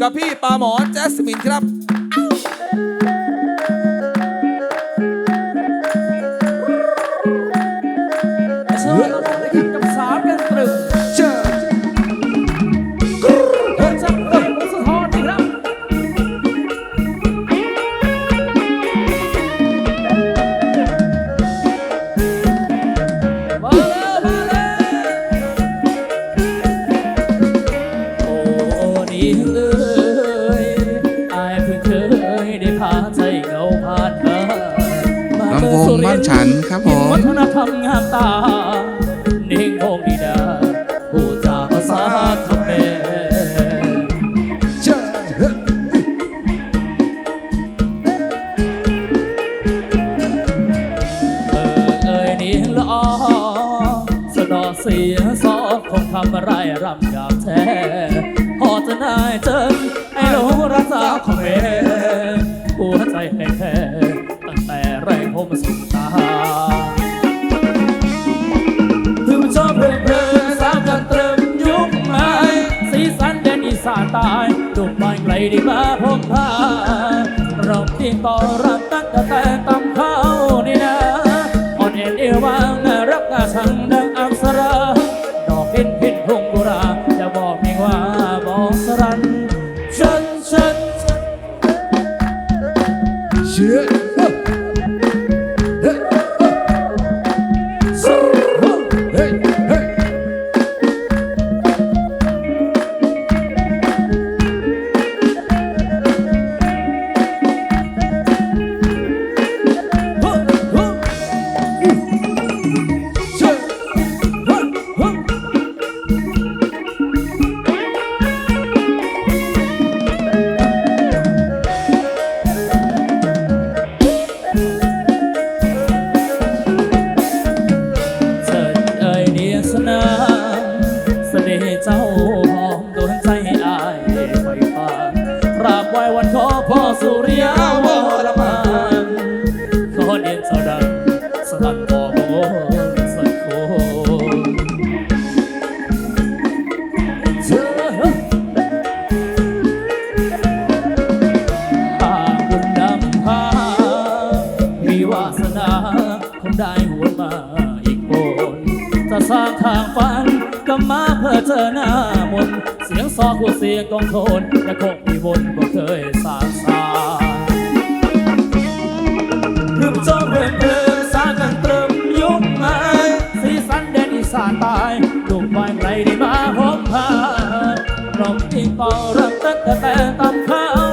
กับพี่ปาหมอแจสมินครับ วงบ้านฉันครับผมวัฒนธรรมงามตาเน่งคงดีดาผู้จาภาษาเขมรเชิญเออเอ่ยนี่ละออสนอเสียซอกคงทำไรรำกับแท้พอจะนายเจอไอ้หลงรักษาของเขม หัวใจให้แพ้ตั้งแต่แรกผมสุดตาถึงชอบเพลินเพลินสามกันเติมยุคใหม่สีสันเด่นอีสานตายดุกไม่ไกลด้มาพบพาเราที่ต่อรักตั้งแต่ต่ำเข้านี่นะอ่อนเอ็นเอวางารักน่าชังดังอัก เากราบไหว้วันขอพ่อสุริยาวรมันขอเดียนเจ้าดังสลัดบ่อโบสักโคเชิญหากบุญนำพามีวาสนาคงได้หวนมา จะสร้างทางฝันก็มาเพื่อเจอหน้ามนเสียงซอกหัวเสียงกองโทนและคงมีวนบ่เคยสาสาคือจอมเพื่อนเพื่อนสร้างกันเติมยุคใหม่สีสันแดนอีสานตายลูกไม้ไกลได้มาพบพาเราที่ต่อรักตั้งแต่แต่ตำข้า